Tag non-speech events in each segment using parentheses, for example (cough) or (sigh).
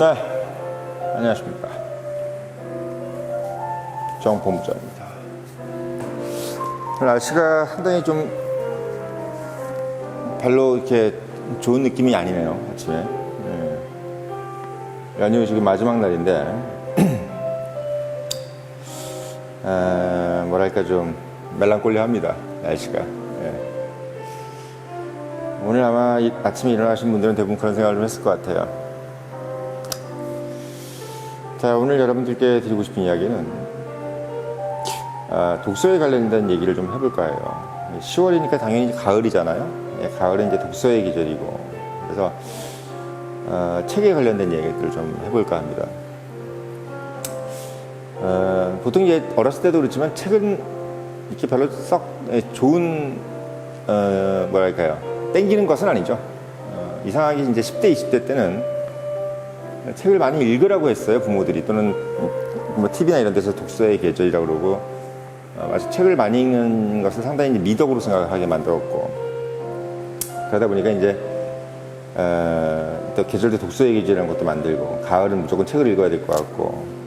네, 안녕하십니까. 정본부장입니다. 날씨가 상당히 좀 별로 이렇게 좋은 느낌이 아니네요, 아침에. 예. 연휴 지금 마지막 날인데, (clears throat) 아, 뭐랄까 좀 멜랑콜리합니다, 날씨가. 예. 오늘 아마 이- 아침에 일어나신 분들은 대부분 그런 생각을 좀 했을 것 같아요. 자, 오늘 여러분들께 드리고 싶은 이야기는 아, 독서에 관련된 얘기를 좀 해볼까 해요. 10월이니까 당연히 가을이잖아요. 예, 가을은 이제 독서의 계절이고 그래서 어, 책에 관련된 얘기들을 좀 해볼까 합니다. 어, 보통 이제 어렸을 때도 그렇지만 책은 이렇게 별로 썩 예, 좋은 어, 뭐랄까요 땡기는 것은 아니죠. 어, 이상하게 이제 10대, 20대 때는 책을 많이 읽으라고 했어요 부모들이. 또는 뭐 TV나 이런 데서 독서의 계절이라고 그러고. 어, 마치 책을 많이 읽는 것을 상당히 미덕으로 생각하게 만들었고. 그러다 보니까 이제 어, 또 계절도 독서의 계절이라는 것도 만들고 가을은 무조건 책을 읽어야 될 것 같고.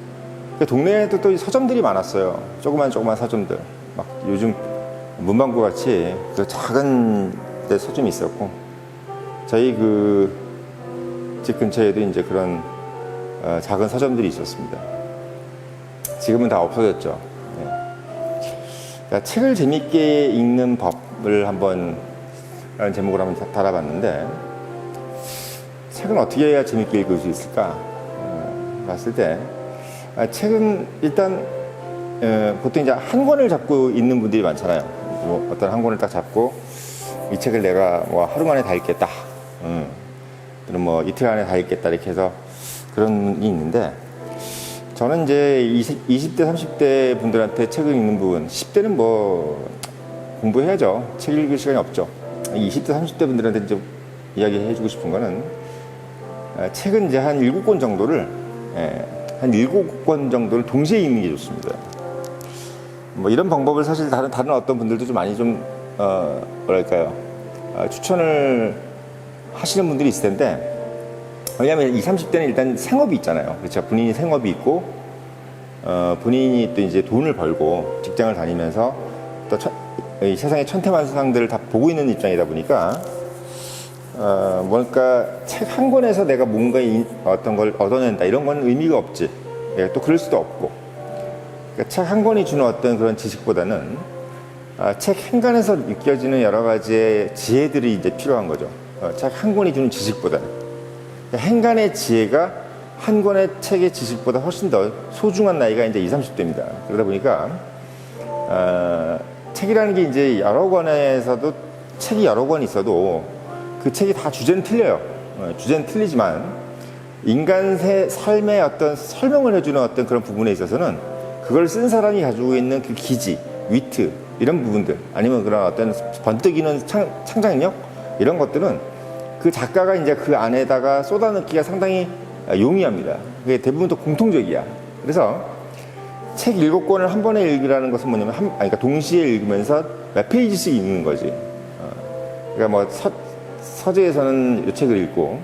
그 동네에도 또 서점들이 많았어요. 조그만 조그만 서점들. 막 요즘 문방구 같이 그 작은 데 서점이 있었고. 저희 그 집 근처에도 이제 그런 어, 작은 서점들이 있었습니다. 지금은 다 없어졌죠. 네. 그러니까 책을 재밌게 읽는 법을 한번 라는 제목으로 한번 다- 달아봤는데 책은 어떻게 해야 재밌게 읽을 수 있을까? 어, 봤을 때 아, 책은 일단 어, 보통 이제 한 권을 잡고 읽는 분들이 많잖아요. 뭐 어떤 한 권을 딱 잡고 이 책을 내가 뭐 하루 만에 다 읽겠다. 음. 또는 뭐 이틀 안에 다 읽겠다 이렇게 해서 그런 게 있는데 저는 이제 20, 20대 30대 분들한테 책을 읽는 부분 10대는 뭐 공부해야죠. 책 읽을 시간이 없죠. 20대 30대 분들한테 이제 이야기해 주고 싶은 거는 아, 책은 이제 한 7권 정도를 예, 한 7권 정도를 동시에 읽는 게 좋습니다. 뭐 이런 방법을 사실 다른 다른 어떤 분들도 좀 많이 좀 어, 뭐랄까요? 아, 추천을 하시는 분들이 있을 텐데 왜냐하면 20, 30대는 일단 생업이 있잖아요. 그렇죠. 본인이 생업이 있고 어, 본인이 또 이제 돈을 벌고 직장을 다니면서 또 천- 이 세상의 천태만상들을 다 보고 있는 입장이다 보니까 어, 뭔가 책 한 권에서 내가 뭔가 이- 어떤 걸 얻어낸다 이런 건 의미가 없지. 예, 또 그럴 수도 없고. 그러니까 책 한 권이 주는 어떤 그런 지식보다는 아, 책한 권에서 느껴지는 여러 가지의 지혜들이 이제 필요한 거죠. 어, 책 한 권이 주는 지식보다는. 행간의 지혜가 한 권의 책의 지식보다 훨씬 더 소중한 나이가 이제 20, 30대입니다. 그러다 보니까, 어, 책이라는 게 이제 여러 권에서도 책이 여러 권 있어도 그 책이 다 주제는 틀려요. 어, 주제는 틀리지만 인간 의 삶의 어떤 설명을 해주는 어떤 그런 부분에 있어서는 그걸 쓴 사람이 가지고 있는 그 기지, 위트, 이런 부분들 아니면 그런 어떤 번뜩이는 창, 창작력 이런 것들은 그 작가가 이제 그 안에다가 쏟아넣기가 상당히 용이합니다. 그게 대부분 또 공통적이야. 그래서 책 일곱 권을 한 번에 읽으라는 것은 뭐냐면 한, 아니, 그러니까 동시에 읽으면서 몇 페이지씩 읽는 거지. 어, 그러니까 뭐 서, 서재에서는 이 책을 읽고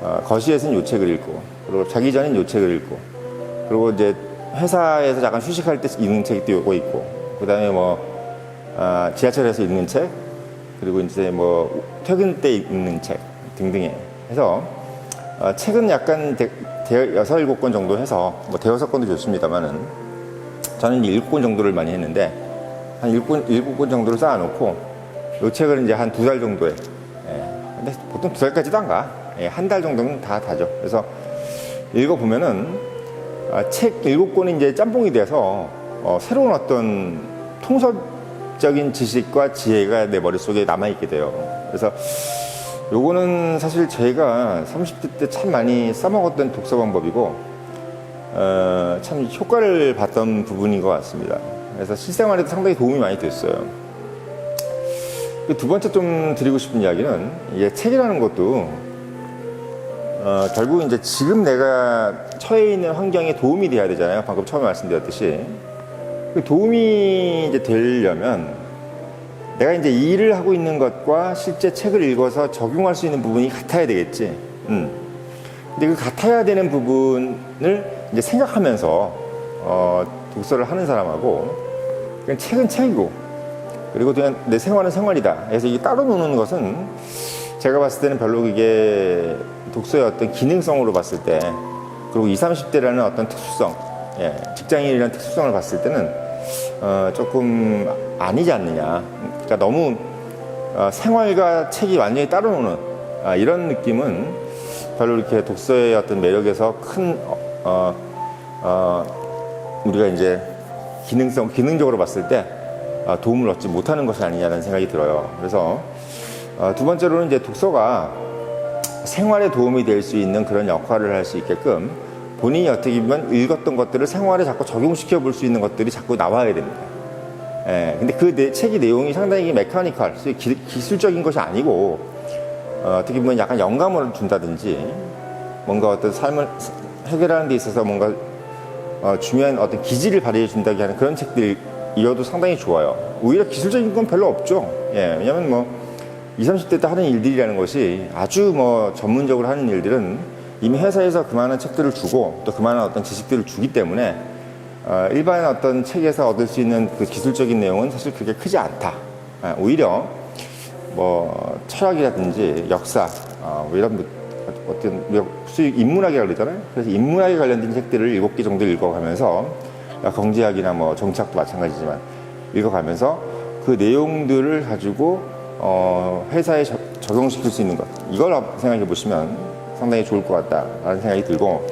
어, 거시에서는 이 책을 읽고 그리고 자기 전엔 이 책을 읽고 그리고 이제 회사에서 잠깐 휴식할 때 읽는 또 요거 있고 그 다음에 뭐 아, 지하철에서 읽는 책 그리고 이제 뭐 퇴근 때 읽는 책 등등에 해서 어, 책은 약간 대, 대, 여섯 일곱 권 정도 해서 뭐 대여섯 권도 좋습니다만은 저는 일곱 권 정도를 많이 했는데 한 일곱 권 정도를 쌓아놓고 이 책을 이제 한 두 달 정도에 예, 근데 보통 두 달까지도 안 가. 예, 한 달 정도는 다 다죠. 그래서 읽어보면은 아, 책 일곱 권이 이제 짬뽕이 돼서 어, 새로운 어떤 통섭 적인 지식과 지혜가 내 머릿속에 남아있게 돼요. 그래서 요거는 사실 제가 30대 때 참 많이 써먹었던 독서 방법이고 어, 참 효과를 봤던 부분인 것 같습니다. 그래서 실생활에도 상당히 도움이 많이 됐어요. 그두 번째 좀 드리고 싶은 이야기는 이게 책이라는 것도 어, 결국 이제 지금 내가 처해 있는 환경에 도움이 돼야 되잖아요. 방금 처음에 말씀드렸듯이 그 도움이 이제 되려면 내가 이제 일을 하고 있는 것과 실제 책을 읽어서 적용할 수 있는 부분이 같아야 되겠지. 음. 근데 그 같아야 되는 부분을 이제 생각하면서 어, 독서를 하는 사람하고 그냥 책은 책이고 그리고 그냥 내 생활은 생활이다. 그래서 이게 따로 노는 것은 제가 봤을 때는 별로 이게 독서의 어떤 기능성으로 봤을 때 그리고 20, 30대라는 어떤 특수성, 예, 직장인이라는 특수성을 봤을 때는 어, 조금 아니지 않느냐. 그러니까 너무 어, 생활과 책이 완전히 따로 노는 아, 이런 느낌은 별로 이렇게 독서의 어떤 매력에서 큰 어, 어, 어, 우리가 이제 기능성 기능적으로 봤을 때 아, 도움을 얻지 못하는 것이 아니냐는 생각이 들어요. 그래서 어, 두 번째로는 이제 독서가 생활에 도움이 될 수 있는 그런 역할을 할 수 있게끔 본인이 어떻게 보면 읽었던 것들을 생활에 자꾸 적용시켜 볼 수 있는 것들이 자꾸 나와야 됩니다. 예, 근데 그 내, 책의 내용이 상당히 메카니컬, 기, 기술적인 것이 아니고 어, 어떻게 보면 약간 영감을 준다든지 뭔가 어떤 삶을 해결하는 데 있어서 뭔가 어, 중요한 어떤 기질을 발휘해 준다기 하는 그런 책들이어도 상당히 좋아요. 오히려 기술적인 건 별로 없죠. 예, 왜냐면 뭐 20, 30대 때 하는 일들이라는 것이 아주 뭐 전문적으로 하는 일들은 이미 회사에서 그만한 책들을 주고 또 그만한 어떤 지식들을 주기 때문에 어, 일반 어떤 책에서 얻을 수 있는 그 기술적인 내용은 사실 그렇게 크지 않다. 아, 오히려 뭐 철학이라든지 역사 어, 뭐 이런 뭐 어떤 수익 인문학이라고 그러잖아요. 그래서 인문학에 관련된 책들을 일곱 개 정도 읽어가면서 경제학이나 뭐 정치학도 마찬가지지만 읽어가면서 그 내용들을 가지고 어, 회사에 적, 적용시킬 수 있는 것 이걸 생각해 보시면 상당히 좋을 것 같다라는 생각이 들고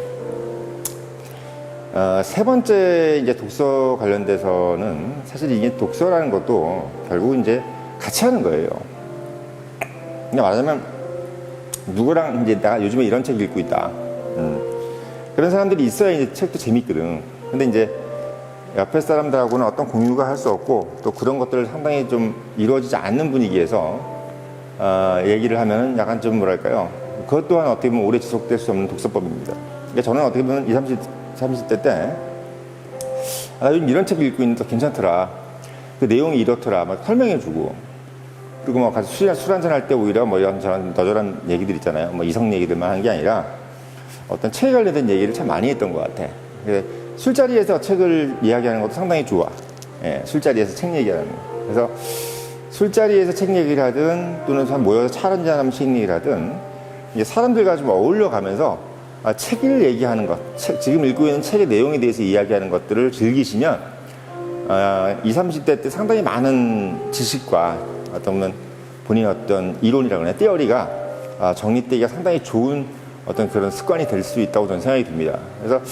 어, 세 번째 이제 독서 관련돼서는 사실 이게 독서라는 것도 결국 이제 같이 하는 거예요. 그냥 말하자면 누구랑 이제 나 요즘에 이런 책 읽고 있다. 음. 그런 사람들이 있어야 이제 책도 재밌거든. 근데 이제 옆에 사람들하고는 어떤 공유가 할 수 없고 또 그런 것들을 상당히 좀 이루어지지 않는 분위기에서 어, 얘기를 하면 약간 좀 뭐랄까요. 그것 또한 어떻게 보면 오래 지속될 수 없는 독서법입니다. 그러니까 저는 어떻게 보면 20, 30, 30대 때 아, 요즘 이런 책 읽고 있는데 괜찮더라. 그 내용이 이렇더라. 막 설명해주고 그리고 뭐 같이 술, 술 한잔 할 때 오히려 뭐 이런 저런 너저런 얘기들 있잖아요. 뭐 이성 얘기들만 하는 게 아니라 어떤 책에 관련된 얘기를 참 많이 했던 것 같아. 술자리에서 책을 이야기하는 것도 상당히 좋아. 예, 술자리에서 책 얘기하는 거. 그래서 술자리에서 책 얘기를 하든 또는 모여서 차 한잔 하면 책 얘기를 하든 이제 사람들과 좀 어울려 가면서 아, 책을 얘기하는 것, 책, 지금 읽고 있는 책의 내용에 대해서 이야기하는 것들을 즐기시면 아, 20, 30대 때 상당히 많은 지식과 어떤 본인의 어떤 이론이라고 하나, 띠어리가 아, 정립되기가 상당히 좋은 어떤 그런 습관이 될 수 있다고 저는 생각이 듭니다. 그래서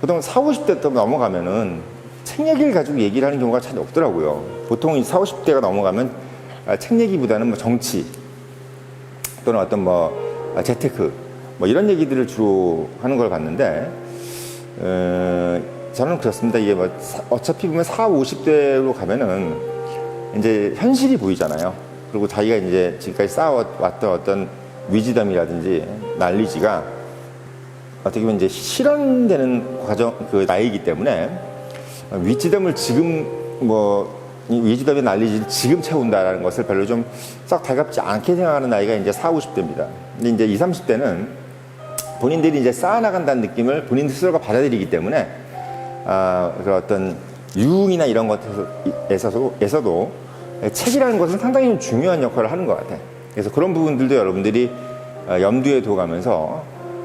보통 40, 50대 때 넘어가면은 책 얘기를 가지고 얘기를 하는 경우가 잘 없더라고요. 보통 40, 50대가 넘어가면 아, 책 얘기보다는 뭐 정치 또는 어떤 뭐 아, 재테크 뭐 이런 얘기들을 주로 하는 걸 봤는데 어, 저는 그렇습니다. 이게 뭐 사- 어차피 보면 40, 50대로 가면은 이제 현실이 보이잖아요. 그리고 자기가 이제 지금까지 쌓아왔던 어떤 위지담이라든지 난리지가 어떻게 보면 이제 실현되는 과정 그 나이기 때문에 위지담을 지금 뭐이 위지담의 난리지를 지금 채운다라는 것을 별로 좀 썩 달갑지 않게 생각하는 나이가 이제 40, 50대입니다. 근데 이제 20, 30대는 본인들이 이제 쌓아나간다는 느낌을 본인 스스로가 받아들이기 때문에 아, 그 어떤 유흥이나 이런 것에서도 에서도 책이라는 것은 상당히 좀 중요한 역할을 하는 것 같아요. 그래서 그런 부분들도 여러분들이 어, 염두에 두어가면서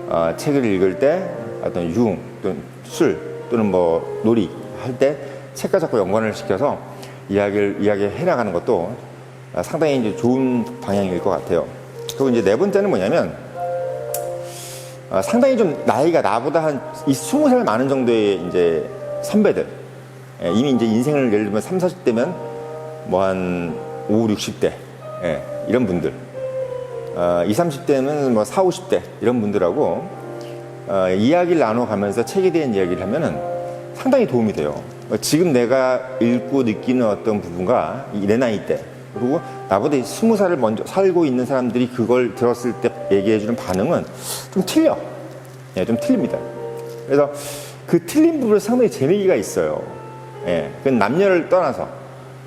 어, 책을 읽을 때 어떤 유흥 또는 술 또는 뭐 놀이 할 때 책과 자꾸 연관을 시켜서 이야기를 이야기해 나가는 것도 아, 상당히 이제 좋은 방향일 것 같아요. 그리고 이제 네 번째는 뭐냐면 어, 상당히 좀 나이가 나보다 한 이 스무 살 많은 정도의 이제 선배들. 예, 이미 이제 인생을 예를 들면 3, 40대면 뭐 한 5, 60대. 예, 이런 분들. 어, 20, 30대면 뭐 4, 50대 이런 분들하고 어, 이야기를 나눠가면서 책에 대한 이야기를 하면은 상당히 도움이 돼요. 어, 지금 내가 읽고 느끼는 어떤 부분과 이내 나이 때 그리고 나보다 20살을 먼저 살고 있는 사람들이 그걸 들었을 때 얘기해주는 반응은 좀 틀려. 예, 좀 틀립니다. 그래서 그 틀린 부분에 상당히 재미가 있어요. 예, 그 남녀를 떠나서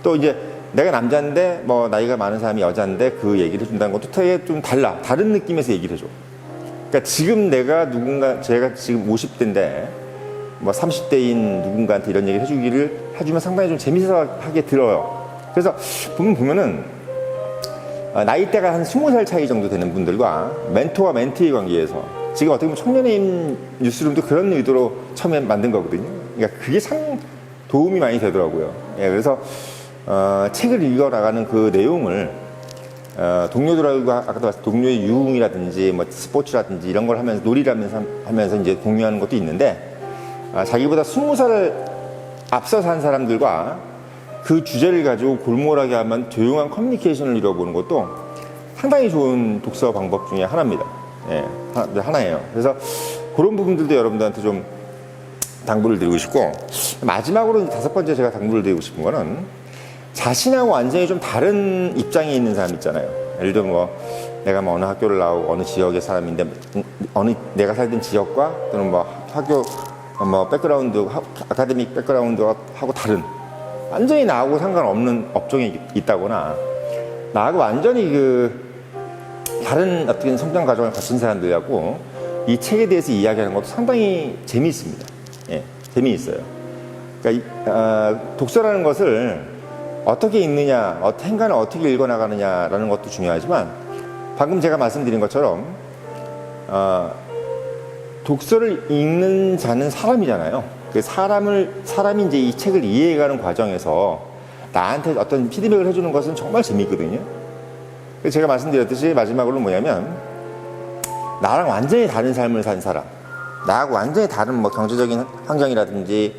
또 이제 내가 남자인데 뭐 나이가 많은 사람이 여자인데 그 얘기를 해준다는 것도 되게 좀 달라. 다른 느낌에서 얘기를 해줘. 그러니까 지금 내가 누군가 제가 지금 50대인데 뭐 30대인 누군가한테 이런 얘기를 해주기를 해주면 상당히 좀 재미있어 하게 들어요. 그래서 보면 보면은 아, 나이대가 한 20살 차이 정도 되는 분들과 멘토와 멘티의 관계에서 지금 어떻게 보면 청년의 뉴스룸도 그런 의도로 처음에 만든 거거든요. 그러니까 그게 상 도움이 많이 되더라고요. 예, 그래서 어, 책을 읽어 나가는 그 내용을 어, 동료들과 아까도 말씀 동료의 유흥이라든지 뭐 스포츠라든지 이런 걸 하면서 놀이라면서 하면서 이제 공유하는 것도 있는데 아, 자기보다 20살을 앞서 산 사람들과 그 주제를 가지고 골몰하게 하면 조용한 커뮤니케이션을 이뤄보는 것도 상당히 좋은 독서 방법 중에 하나입니다. 예, 하- 하나 예요. 그래서 그런 부분들도 여러분들한테 좀 당부를 드리고 싶고 마지막으로 다섯 번째 제가 당부를 드리고 싶은 거는 자신하고 완전히 좀 다른 입장에 있는 사람 있잖아요. 예를 들어 뭐 내가 뭐 어느 학교를 나오고 어느 지역의 사람인데 음, 어느 내가 살던 지역과 또는 뭐 학교 뭐 백그라운드 하- 아카데믹 백그라운드하고 다른 완전히 나하고 상관없는 업종에 있- 있다거나 나하고 완전히 그 다른 어떤 성장 과정을 거친 사람들하고 이 책에 대해서 이야기하는 것도 상당히 재미있습니다. 예, 재미있어요. 그러니까 이- 아, 독서라는 것을 어떻게 읽느냐, 어, 행간을 어떻게 읽어나가느냐라는 것도 중요하지만 방금 제가 말씀드린 것처럼 어, 독서를 읽는 자는 사람이잖아요. 그 사람을 사람이 이제 이 책을 이해해가는 과정에서 나한테 어떤 피드백을 해주는 것은 정말 재미있거든요. 제가 말씀드렸듯이 마지막으로 뭐냐면 나랑 완전히 다른 삶을 산 사람, 나하고 완전히 다른 뭐 경제적인 환경이라든지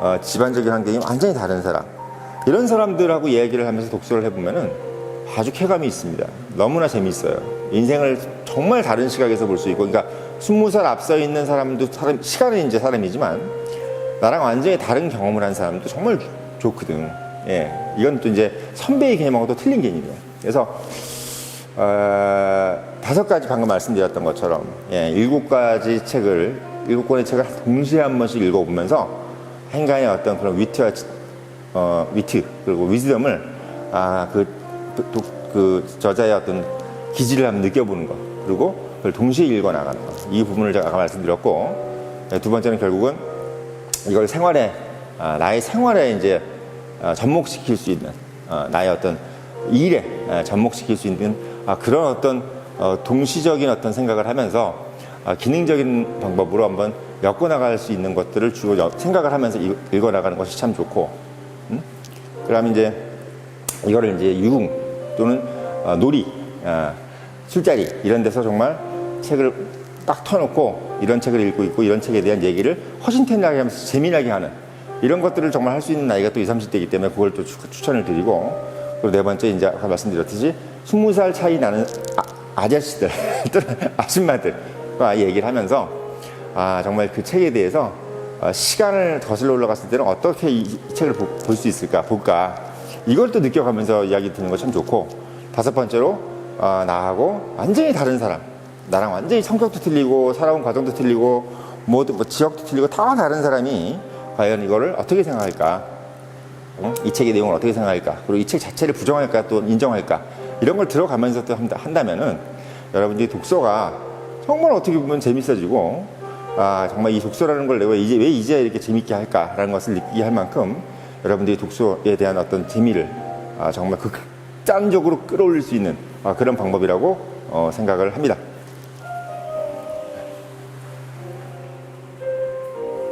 어, 집안적인 환경이 완전히 다른 사람 이런 사람들하고 이야기를 하면서 독서를 해보면은 아주 쾌감이 있습니다. 너무나 재미있어요. 인생을 정말 다른 시각에서 볼 수 있고, 그러니까 스무 살 앞서 있는 사람도 사람, 시간은 이제 사람이지만 나랑 완전히 다른 경험을 한 사람도 정말 좋거든. 예, 이건 또 이제 선배의 개념하고 또 틀린 개념이에요. 그래서 어, 다섯 가지 방금 말씀드렸던 것처럼 예, 일곱 가지 책을 일곱 권의 책을 동시에 한 번씩 읽어보면서 행간의 어떤 그런 위트와 지- 어, 위트 그리고 위즈덤을 아 그 그, 그 저자의 어떤 기질을 한번 느껴보는 것 그리고 그걸 동시에 읽어 나가는 것 이 부분을 제가 아까 말씀드렸고 예, 두 번째는 결국은 이걸 생활에 아, 나의 생활에 이제 아, 접목시킬 수 있는 아, 나의 어떤 일에 아, 접목시킬 수 있는 아, 그런 어떤 어, 동시적인 어떤 생각을 하면서 아, 기능적인 방법으로 한번 엮어 나갈 수 있는 것들을 주로 여- 생각을 하면서 읽- 읽어 나가는 것이 참 좋고 음? 그다음에 이제 이거를 이제 유흥 또는 어, 놀이, 아, 술자리 이런 데서 정말 책을 딱 터놓고 이런 책을 읽고 있고 이런 책에 대한 얘기를 허심탄회하게 하면서 재미나게 하는 이런 것들을 정말 할 수 있는 나이가 또 20, 30대이기 때문에 그걸 또 추- 추천을 드리고 그리고 네 번째 이제 아까 말씀드렸듯이 20살 차이 나는 아, 저씨들 (laughs) 또는 아줌마들과 얘기를 하면서 아 정말 그 책에 대해서 어, 시간을 거슬러 올라갔을 때는 어떻게 이 책을 볼 수 있을까 볼까? 이걸 또 느껴가면서 이야기 듣는 거 참 좋고 다섯 번째로 어, 나하고 완전히 다른 사람 나랑 완전히 성격도 틀리고 살아온 과정도 틀리고 모두 뭐 지역도 틀리고 다 다른 사람이 과연 이거를 어떻게 생각할까 어? 이 책의 내용을 어떻게 생각할까 그리고 이 책 자체를 부정할까 또 인정할까 이런 걸 들어가면서 또 한다, 한다면은 여러분들이 독서가 정말 어떻게 보면 재밌어지고 아 정말 이 독서라는 걸 내가 이제 왜 이제 이렇게 재밌게 할까라는 것을 느끼게 할 만큼 여러분들이 독서에 대한 어떤 재미를 아, 정말 극단적으로 끌어올릴 수 있는 아, 그런 방법이라고 어, 생각을 합니다.